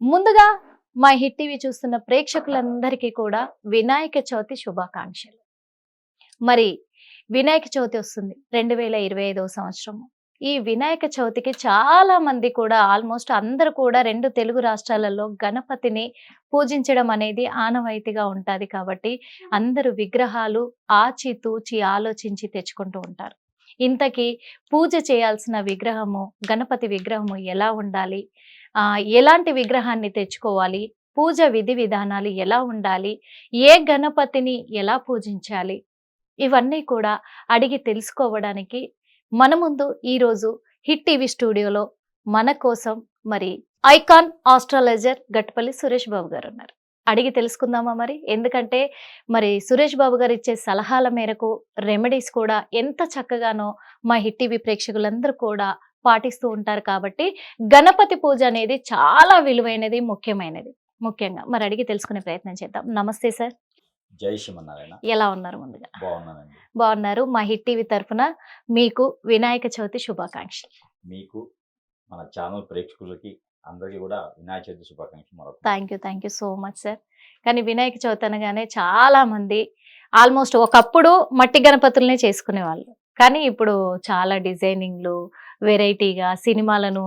ముందుగా మా hit TV చూస్తున్న ప్రేక్షకులందరికీ కూడా వినాయక చవితి శుభాకాంక్షలు. మరి వినాయక చవితి వస్తుంది రెండు వేల ఇరవై ఐదవ సంవత్సరము. ఈ వినాయక చవితికి చాలా మంది కూడా ఆల్మోస్ట్ అందరూ కూడా రెండు తెలుగు రాష్ట్రాలలో గణపతిని పూజించడం అనేది ఆనవాయితీగా ఉంటుంది కాబట్టి అందరూ విగ్రహాలు ఆచితూచి ఆలోచించి తెచ్చుకుంటూ ఉంటారు. ఇంతకీ పూజ చేయాల్సిన విగ్రహము గణపతి విగ్రహము ఎలా ఉండాలి? ఎలాంటి విగ్రహాన్ని తెచ్చుకోవాలి? పూజ విధి విధానాలు ఎలా ఉండాలి? ఏ గణపతిని ఎలా పూజించాలి? ఇవన్నీ కూడా అడిగి తెలుసుకోవడానికి మన ముందు ఈరోజు హిట్ టీవీ స్టూడియోలో మన కోసం మరి ఐకాన్ ఆస్ట్రాలజర్ గట్పల్లి సురేష్ బాబు గారు ఉన్నారు. అడిగి తెలుసుకుందామా మరి? ఎందుకంటే మరి సురేష్ బాబు గారు ఇచ్చే సలహాల మేరకు రెమెడీస్ కూడా ఎంత చక్కగానో మా హిట్ టీవీ ప్రేక్షకులందరూ కూడా పాటిస్తూ ఉంటారు కాబట్టి గణపతి పూజ అనేది చాలా విలువైనది ముఖ్యమైనది. ముఖ్యంగా మరి అడిగి తెలుసుకునే ప్రయత్నం చేద్దాం. నమస్తే సార్. జై శ్రీమన్నారాయణ. ఎలా ఉన్నారు ముందుగా? బాగున్నానండి. బాగున్నారు. మా హిట్ టీవీ తరఫున మీకు వినాయక చవితి శుభాకాంక్షలు. మీకు మన ఛానల్ ప్రేక్షకులకి అందరికీ కూడా వినాయక చవితి శుభాకాంక్షలు మరొక thank you thank you so much sir. కానీ వినాయక చవితి అనగానే చాలా మంది ఆల్మోస్ట్ ఒకప్పుడు మట్టి గణపతులనే చేసుకునేవాళ్ళు. కానీ ఇప్పుడు చాలా డిజైనింగ్లు వెరైటీగా సినిమాలను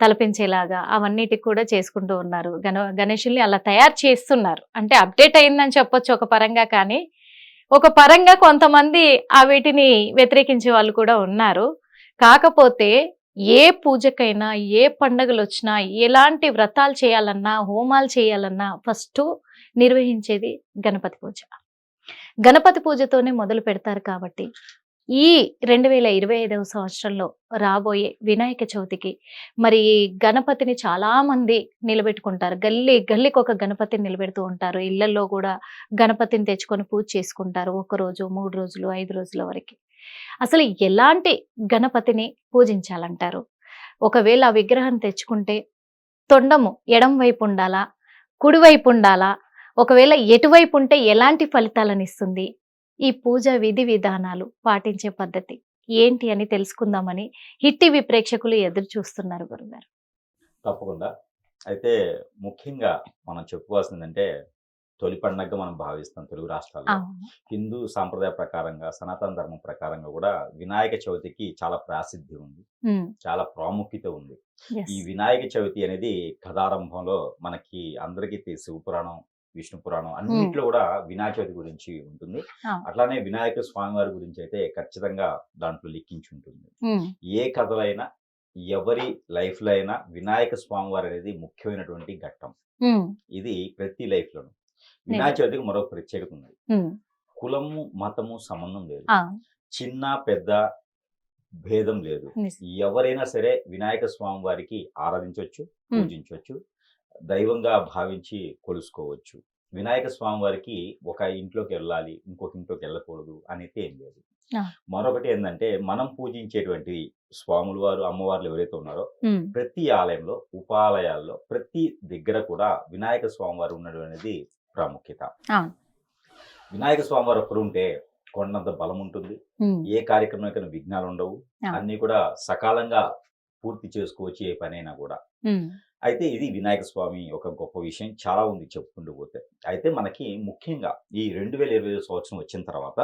తలపించేలాగా అవన్నిటికి కూడా చేసుకుంటూ ఉన్నారు. గణ గణేషుల్ని అలా తయారు చేస్తున్నారు. అంటే అప్డేట్ అయిందని చెప్పొచ్చు ఒక పరంగా కానీ ఒక పరంగా కొంతమంది ఆ వీటిని వ్యతిరేకించే వాళ్ళు కూడా ఉన్నారు. కాకపోతే ఏ పూజకైనా ఏ పండగలు వచ్చినా ఎలాంటి వ్రతాలు చేయాలన్నా హోమాలు చేయాలన్నా ఫస్ట్ నిర్వహించేది గణపతి పూజ. గణపతి పూజతోనే మొదలు పెడతారు కాబట్టి ఈ రెండు వేల ఇరవై ఐదవ సంవత్సరంలో రాబోయే వినాయక చవితికి మరి గణపతిని చాలా మంది నిలబెట్టుకుంటారు. గల్లీ గల్లీకి ఒక గణపతిని నిలబెడుతూ ఉంటారు. ఇళ్ళలో కూడా గణపతిని తెచ్చుకొని పూజ చేసుకుంటారు ఒక రోజు మూడు రోజులు ఐదు రోజుల వరకు. అసలు ఎలాంటి గణపతిని పూజించాలంటారు? ఒకవేళ ఆ విగ్రహం తెచ్చుకుంటే తొండము ఎడం వైపు ఉండాలా? కుడివైపు ఉండాలా? ఒకవేళ ఎటువైపు ఉంటే ఎలాంటి ఫలితాలను ఇస్తుంది? ఈ పూజ విధి విధానాలు పాటించే పద్ధతి ఏంటి అని తెలుసుకుందామని హిట్ టీవీ ప్రేక్షకులు ఎదురు చూస్తున్నారు గురుగారు. తప్పకుండా. అయితే ముఖ్యంగా మనం చెప్పుకోవాల్సిందంటే తొలి పండగగా మనం భావిస్తాం తెలుగు రాష్ట్రాల్లో. హిందూ సాంప్రదాయ ప్రకారంగా సనాతన ధర్మం ప్రకారంగా కూడా వినాయక చవితికి చాలా ప్రాసిద్ధి ఉంది. చాలా ప్రాముఖ్యత ఉంది. ఈ వినాయక చవితి అనేది కథారంభంలో మనకి అందరికీ తెలిసి. శివపురాణం విష్ణు పురాణం అన్నింటిలో కూడా వినాయక చవితి గురించి ఉంటుంది. అట్లానే వినాయక స్వామి వారి గురించి అయితే ఖచ్చితంగా దాంట్లో లిఖించి ఉంటుంది. ఏ కథలైనా ఎవరి లైఫ్లో అయినా వినాయక స్వామి వారు అనేది ముఖ్యమైనటువంటి ఘట్టం. ఇది ప్రతి లైఫ్ లోను వినాయక చవితికి మరొక ప్రత్యేకత ఉంది కులము మతము సంబంధం లేదు. చిన్న పెద్ద భేదం లేదు. ఎవరైనా సరే వినాయక స్వామి వారికి ఆరాధించవచ్చు పూజించవచ్చు. దైవంగా భావించి కొలుసుకోవచ్చు. వినాయక స్వామి వారికి ఒక ఇంట్లోకి వెళ్ళాలి ఇంకొక ఇంట్లోకి వెళ్ళకూడదు అనేది ఏం లేదు. మరొకటి ఏంటంటే మనం పూజించేటువంటి స్వాములు వారు అమ్మవార్లు ఎవరైతే ఉన్నారో ప్రతి ఆలయంలో ఉపాలయాల్లో ప్రతి దగ్గర కూడా వినాయక స్వామి వారు ఉండడం అనేది ప్రాముఖ్యత. వినాయక స్వామి వారు ఒకరు ఉంటే కొండంత బలం ఉంటుంది. ఏ కార్యక్రమానికైనా విఘ్నాలు ఉండవు. అన్ని కూడా సకాలంగా పూర్తి చేసుకోవచ్చు ఏ పనైనా కూడా. అయితే ఇది వినాయక స్వామి ఒక గొప్ప విషయం. చాలా ఉంది చెప్పుకుంటూ పోతే. అయితే మనకి ముఖ్యంగా ఈ రెండు వేల ఇరవై సంవత్సరం వచ్చిన తర్వాత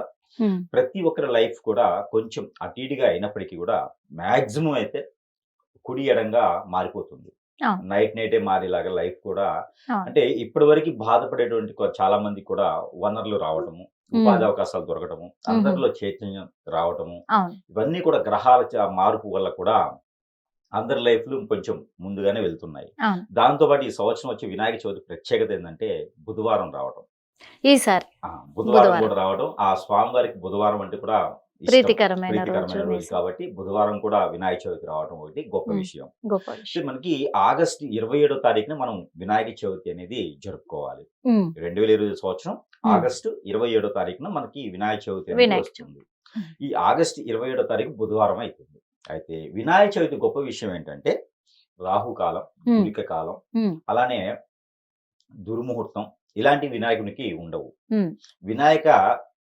ప్రతి ఒక్కరి లైఫ్ కూడా కొంచెం అటు ఇటుగా అయినప్పటికీ కూడా మాక్సిమం అయితే కుడి ఎడంగా మారిపోతుంది. నైట్ నైటే మారేలాగా లైఫ్ కూడా. అంటే ఇప్పటి వరకు బాధపడేటువంటి చాలా మంది కూడా వనరులు రావటము ఉపాధి అవకాశాలు దొరకటము అందరిలో చైతన్యం రావటము ఇవన్నీ కూడా గ్రహాల మార్పు వల్ల కూడా అందరి లైఫ్లు కొంచెం ముందుగానే వెళ్తున్నాయి. అవును. దాంతో పాటు ఈ సంవత్సరం వచ్చే వినాయక చవితి ప్రత్యేకత ఏంటంటే బుధవారం ఈసారి ఆ, బుధవారం. కూడా రావడం ఆ స్వామివారికి బుధవారం అంటే కూడా. ప్రీతికరమైన రోజు. కాబట్టి బుధవారం కూడా వినాయక చవితి రావడం ఒకటి గొప్ప. విషయం. మనకి ఆగస్టు ఇరవై ఏడో తారీఖున మనం వినాయక చవితి అనేది జరుపుకోవాలి. రెండు వేల ఇరవై సంవత్సరం ఆగస్టు ఇరవై ఏడో తారీఖున మనకి వినాయక చవితి వస్తుంది. ఈ ఆగస్టు ఇరవై ఏడో తారీఖు బుధవారం అవుతుంది అయితే వినాయక చవితి గొప్ప విషయం ఏంటంటే రాహుకాలం గుళిక కాలం అలానే దుర్ముహూర్తం ఇలాంటి వినాయకునికి ఉండవు. వినాయక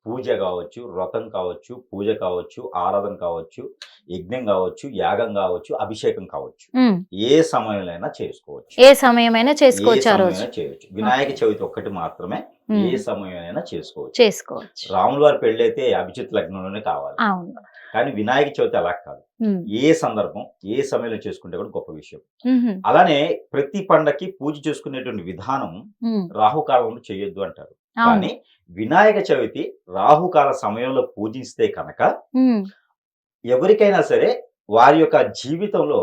పూజ కావచ్చు వ్రతం కావచ్చు పూజ కావచ్చు ఆరాధన కావచ్చు యజ్ఞం కావచ్చు యాగం కావచ్చు అభిషేకం కావచ్చు. ఏ సమయంలో చేసుకోవచ్చు. ఏ సమయమైనా చేసుకోవచ్చు చేయొచ్చు. వినాయక చవితి ఒక్కటి మాత్రమే. ఏ సమయమైనా చేసుకోవచ్చు. చేసుకోవచ్చు. రాముల వారి పెళ్ళి అయితే అభిజిత్ లగ్నంలోనే కావాలి. అవును. కానీ వినాయక చవితి అలా కాదు. ఏ సందర్భం ఏ సమయంలో చేసుకుంటే కూడా గొప్ప విషయం. అలానే ప్రతి పండక్కి పూజ చేసుకునేటువంటి విధానం. రాహుకాలంలో చేయొద్దు అంటారు కానీ వినాయక చవితి రాహుకాల సమయంలో పూజిస్తే కనుక. ఎవరికైనా సరే వారి యొక్క జీవితంలో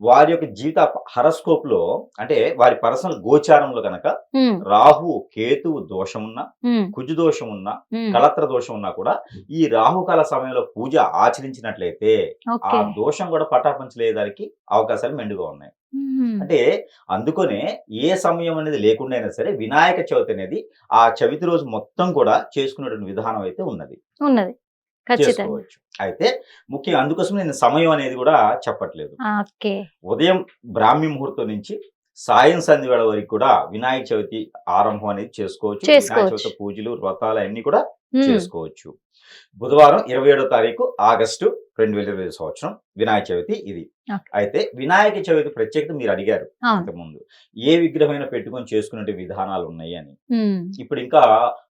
వారి యొక్క జీవిత హరస్కోప్లో అంటే వారి పర్సనల్ గోచారంలో ఉమ్. రాహు కేతువు దోషం ఉన్నా. కుజు దోషం ఉన్నా. కలత్ర దోషం ఉన్నా కూడా ఈ రాహుకాల సమయంలో పూజ ఆచరించినట్లయితే ఆ దోషం కూడా పటాపంచలేదానికి అవకాశాలు మెండుగా ఉన్నాయి. అంటే అందుకనే ఏ సమయం అనేది లేకుండా అయినా సరే వినాయక చవితి అనేది ఆ చవితి రోజు మొత్తం కూడా చేసుకునేటువంటి విధానం అయితే ఉన్నది ఉన్నది చేసుకోవచ్చు. అయితే ముఖ్యంగా అందుకోసం నేను సమయం అనేది కూడా చెప్పట్లేదు. ఉదయం బ్రాహ్మీ ముహూర్తం నుంచి సాయం సంధి వేళ వరకు కూడా వినాయక చవితి ఆరంభం అనేది చేసుకోవచ్చు. వినాయక. చవితి పూజలు వ్రతాలు అన్ని కూడా. చేసుకోవచ్చు. బుధవారం ఇరవై ఏడో తారీఖు ఆగస్టు రెండు వేల ఇరవై సంవత్సరం వినాయక చవితి ఇది. అయితే వినాయక చవితి ప్రత్యేకత మీరు అడిగారు ఇంతకుముందు. ఏ విగ్రహమైన పెట్టుకొని చేసుకునే విధానాలు ఉన్నాయి అని. ఇప్పుడు ఇంకా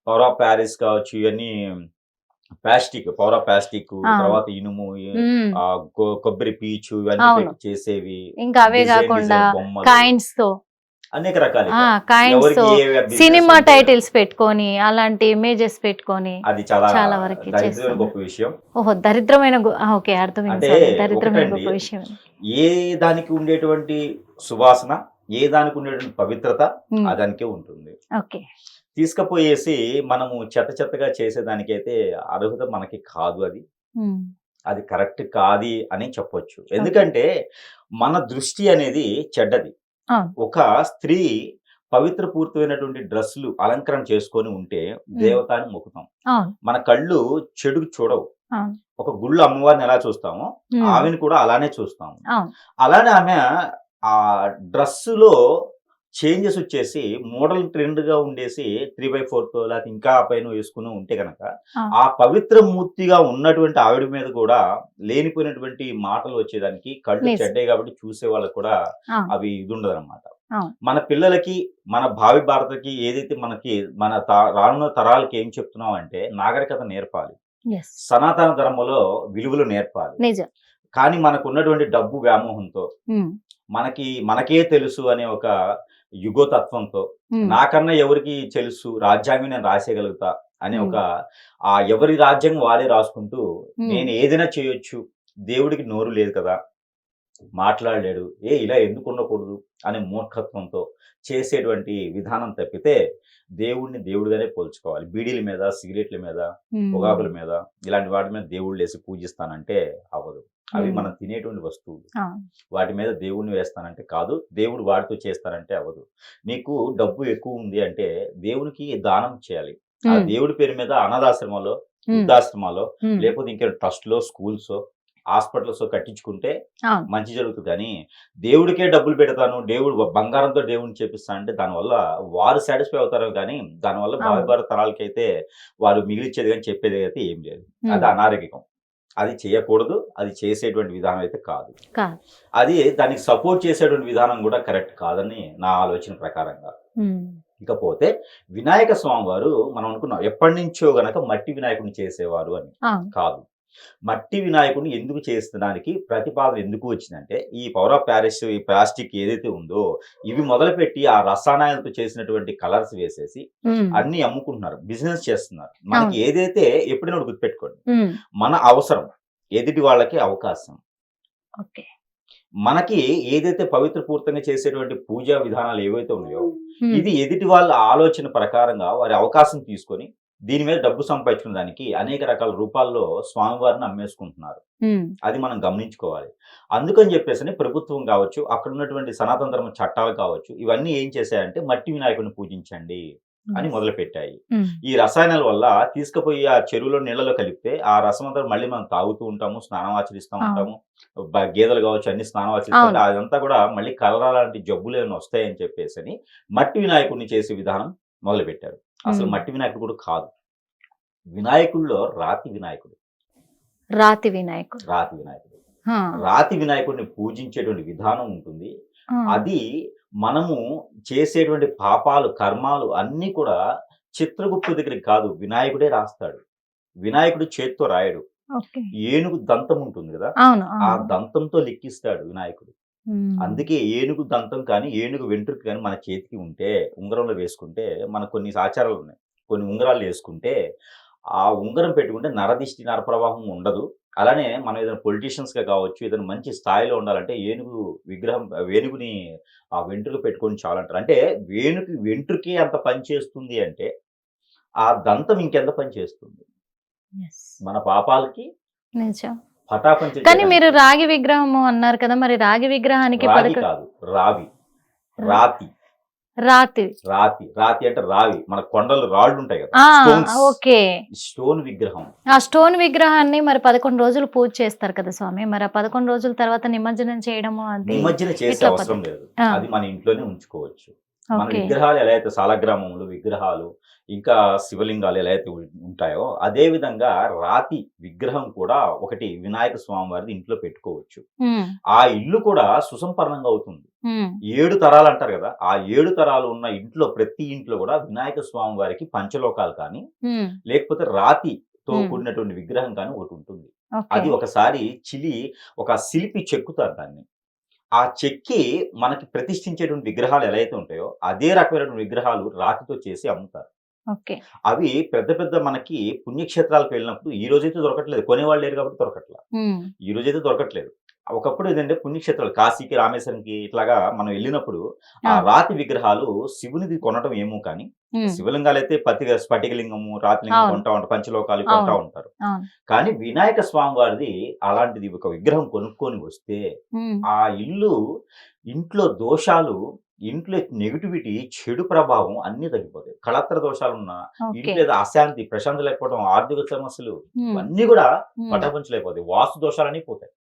పవర్ ఆఫ్ ప్యారిస్ కావచ్చు ఇవన్నీ ప్లాస్టిక్ ఆఫ్ ప్లాస్టిక్. తర్వాత ఇనుము కొబ్బరి పీచు ఇవన్నీ చేసేవి ఇంకా అవే కాకుండా కాయిన్స్తో అనేక రకాలు కాయిన్స్ సినిమా టైటిల్స్ పెట్టుకొని అలాంటి ఇమేజెస్ పెట్టుకొని అది చాలా చాలా వరకు. గొప్ప విషయం. ఓహో దరిద్రమైన ఓకే అర్థమైంది దరిద్రమైన గొప్ప విషయం. ఏ దానికి ఉండేటువంటి సువాసన ఏ దానికి ఉండేటువంటి పవిత్రత దానికే ఉంటుంది. ఓకే. తీసుకుపోయేసి మనము చెత్త చెత్తగా చేసేదానికైతే అర్హత మనకి కాదు అది. అది కరెక్ట్ కాది అని చెప్పొచ్చు ఎందుకంటే మన దృష్టి అనేది చెడ్డది. ఒక స్త్రీ పవిత్ర పూర్తమైనటువంటి డ్రెస్సులు అలంకరణ చేసుకొని ఉంటే దేవతాన్ని మొక్కుతాం మన కళ్ళు చెడుకు చూడవు. ఒక గుళ్ళు అమ్మవారిని ఎలా చూస్తామో. ఆమెను కూడా అలానే చూస్తాము. అలానే ఆమె ఆ డ్రెస్సులో చేంజెస్ వచ్చేసి మోడల్ ట్రెండ్గా ఉండేసి త్రీ బై ఫోర్త్ లేకపోతే ఇంకా పైన వేసుకుని ఉంటే గనక ఆ. పవిత్ర మూర్తిగా ఉన్నటువంటి ఆవిడ మీద కూడా లేనిపోయినటువంటి మాటలు వచ్చేదానికి కళ్ళు నిజం. చెడ్డాయి కాబట్టి చూసే వాళ్ళకి కూడా. అవి ఇది ఉండదు అనమాట. మన పిల్లలకి మన భావి భారతకి ఏదైతే మనకి మన త- రానున్న తరాలకి ఏం చెప్తున్నాం అంటే నాగరికత నేర్పాలి సనాతన ధర్మంలో విలువలు నేర్పాలి కానీ మనకు ఉన్నటువంటి డబ్బు వ్యామోహంతో. మనకి మనకే తెలుసు అనే ఒక యుగోతత్వంతో. నాకన్నా ఎవరికి తెలుసు రాజ్యాంగం నేను రాసేయగలుగుతా అనే. ఒక ఆ ఎవరి రాజ్యాంగం వారే రాసుకుంటూ. నేను ఏదైనా చేయొచ్చు దేవుడికి నోరు లేదు కదా మాట్లాడలేడు ఏ ఇలా ఎందుకు ఉండకూడదు అనే మూర్ఖత్వంతో చేసేటువంటి విధానం తప్పితే దేవుడిని దేవుడిగానే పోల్చుకోవాలి బీడీల మీద సిగరెట్ల మీద. పొగాకుల మీద ఇలాంటి వాటి మీద దేవుళ్ళు వేసి పూజిస్తానంటే అవ్వదు అవి. మనం తినేటువంటి వస్తువులు. వాటి మీద దేవుడిని వేస్తానంటే కాదు దేవుడు వాటితో చేస్తానంటే అవ్వదు నీకు డబ్బు ఎక్కువ ఉంది అంటే దేవునికి దానం చేయాలి ఆ. దేవుడి పేరు మీద అనాథాశ్రమాలో. వృద్ధాశ్రమాలో. లేకపోతే ఇంకా ట్రస్ట్లో స్కూల్స్ హాస్పిటల్స్ కట్టించుకుంటే. మంచి జరుగుతుంది కానీ దేవుడికే డబ్బులు పెడతాను దేవుడు బంగారంతో దేవుడిని చేపిస్తాను అంటే దానివల్ల వారు సాటిస్ఫై అవుతారు కానీ దానివల్ల. భావి భారత తరాలకైతే వారు మిగిలిచ్చేది కానీ చెప్పేది అయితే ఏం లేదు. అది అనారోగ్యం అది చేయకూడదు అది చేసేటువంటి విధానం అయితే కాదు. అది దానికి సపోర్ట్ చేసేటువంటి విధానం కూడా కరెక్ట్ కాదని నా ఆలోచన ప్రకారంగా. ఇకపోతే వినాయక స్వామి వారు మనం అనుకున్నాం ఎప్పటి నుంచో గనక మట్టి వినాయకుడిని చేసేవారు అని. కాదు మట్టి వినాయకుడిని ఎందుకు చేస్తడానికి ప్రతిపాదన ఎందుకు వచ్చిందంటే ఈ పవర్ ఆఫ్ ప్యారిస్ ఈ ప్లాస్టిక్ ఏదైతే ఉందో ఇవి మొదలుపెట్టి ఆ రసాయనాలతో చేసినటువంటి కలర్స్ వేసేసి. అన్ని అమ్ముకుంటున్నారు బిజినెస్ చేస్తున్నారు మనకి ఏదైతే ఎప్పుడైనా గుర్తుపెట్టుకోండి. మన అవసరం ఎదుటి వాళ్ళకి అవకాశం మనకి ఏదైతే పవిత్ర పూర్తంగా చేసేటువంటి పూజా విధానాలు ఏవైతే ఉన్నాయో. ఇది ఎదుటి వాళ్ళ ఆలోచన ప్రకారంగా వారి అవకాశం తీసుకొని దీని మీద డబ్బు సంపాదించుకునే దానికి అనేక రకాల రూపాల్లో స్వామివారిని అమ్మేసుకుంటున్నారు. అది మనం గమనించుకోవాలి అందుకని చెప్పేసి ప్రభుత్వం కావచ్చు అక్కడ ఉన్నటువంటి సనాతన ధర్మ చట్టాలు కావచ్చు ఇవన్నీ ఏం చేశాయంటే మట్టి వినాయకుడిని పూజించండి అని మొదలు పెట్టాయి. ఈ రసాయనాల వల్ల తీసుకుపోయి ఆ చెరువులో నీళ్ళలో కలిపితే ఆ రసం అంతా మళ్ళీ మనం తాగుతూ ఉంటాము స్నానం ఆచరిస్తూ. ఉంటాము గేదెలు కావచ్చు అన్ని స్నానం ఆచరిస్తుంటే అవును. అదంతా కూడా మళ్ళీ కలరా లాంటి జబ్బులు ఏమైనా వస్తాయని చెప్పేసి అని మట్టి వినాయకుడిని చేసే విధానం మొదలు పెట్టారు అసలు. మట్టి వినాయకుడు కూడా కాదు. వినాయకుల్లో రాతి వినాయకుడు. రాతి వినాయకుడు. రాతి వినాయకుడు. రాతి వినాయకుడిని పూజించేటువంటి విధానం ఉంటుంది. అది మనము చేసేటువంటి పాపాలు కర్మాలు అన్నీ కూడా చిత్రగుప్తు దగ్గరికి కాదు వినాయకుడే రాస్తాడు. వినాయకుడు చేత్తో రాయడు. ఏనుగు దంతం ఉంటుంది కదా? ఆ దంతంతో లెక్కిస్తాడు వినాయకుడు. అందుకే ఏనుగు దంతం కానీ ఏనుగు వెంట్రుక కానీ మన చేతికి ఉంటే ఉంగరంలో వేసుకుంటే మనకు కొన్ని ఆచారాలు ఉన్నాయి. కొన్ని ఉంగరాలు వేసుకుంటే ఆ ఉంగరం పెట్టుకుంటే నరదిష్టి నరప్రవాహం ఉండదు. అలానే మనం ఏదైనా politicians గా కావచ్చు ఏదైనా మంచి స్థాయిలో ఉండాలంటే ఏనుగు విగ్రహం వేణుగుని ఆ వెంట్రుక పెట్టుకొని చాలంటారు. అంటే వేణుకి వెంట్రుకే అంత పని చేస్తుంది అంటే ఆ దంతం ఇంకెంత పని చేస్తుంది. మన పాపాలకి నిజం. కానీ మీరు రాగి విగ్రహము అన్నారు కదా మరి రాగి విగ్రహానికి కాదు రావి. రాతి. రాతి. రాతి. రాతి అంటే రావి. మన కొండలు రాళ్ళు ఉంటాయి కదా. ఓకే. స్టోన్ విగ్రహం. ఆ స్టోన్ విగ్రహాన్ని మరి పదకొండు రోజులు పూజ చేస్తారు కదా స్వామి. మరి ఆ పదకొండు రోజుల తర్వాత నిమజ్జనం చేయడము అది నిమజ్జన చేసే అవసరం లేదు. అది మన ఇంట్లోనే ఉంచుకోవచ్చు. మన విగ్రహాలు ఎలా అయితే సాలగ్రామములు విగ్రహాలు ఇంకా శివలింగాలు ఎలా అయితే ఉంటాయో అదే విధంగా రాతి విగ్రహం కూడా ఒకటి వినాయక స్వామి వారిది ఇంట్లో పెట్టుకోవచ్చు. ఆ ఇల్లు కూడా సుసంపన్నంగా అవుతుంది. ఏడు తరాలు అంటారు కదా ఆ ఏడు తరాలు ఉన్న ఇంట్లో ప్రతి ఇంట్లో కూడా వినాయక స్వామి వారికి పంచలోకాలు కానీ లేకపోతే రాతితో. కూడినటువంటి విగ్రహం కానీ ఒకటి ఉంటుంది. అది ఒకసారి చిలి ఒక శిల్పి చెక్కుతారు దాన్ని. ఆ చెక్కి మనకి ప్రతిష్ఠించేటువంటి విగ్రహాలు ఎలా అయితే ఉంటాయో అదే రకమైనటువంటి విగ్రహాలు రాతితో చేసి అమ్ముతారు. అవి పెద్ద పెద్ద మనకి పుణ్యక్షేత్రాలకు వెళ్ళినప్పుడు ఈ రోజైతే దొరకట్లేదు. కొనేవాళ్ళు లేరు కాబట్టి దొరకట్లేదు ఉమ్, ఈ రోజైతే దొరకట్లేదు. ఒకప్పుడు ఏంటంటే పుణ్యక్షేత్రాలు కాశీకి రామేశ్వరంకి ఇట్లాగా మనం వెళ్ళినప్పుడు ఆ. రాతి విగ్రహాలు శివునిది కొనటం ఏమో కానీ శివలింగాలు అయితే పతి స్ఫటికలింగము రాతిలింగం. కొంటా ఉంటారు పంచలోకాలు కొంటా. ఉంటారు. కానీ వినాయక స్వామి వారిది అలాంటిది ఒక విగ్రహం కొనుక్కొని వస్తే ఆ ఇల్లు ఇంట్లో దోషాలు ఇంట్లో నెగిటివిటీ చెడు ప్రభావం అన్ని తగ్గిపోతాయి. కళత్ర దోషాలు ఉన్నా ఇంట్లో ఏదో అశాంతి ప్రశాంతి లేకపోవడం ఆర్థిక సమస్యలు ఇవన్నీ కూడా ఉమ్, పటాపంచలైపోతాయి. వాస్తు దోషాలన్నీ పోతాయి.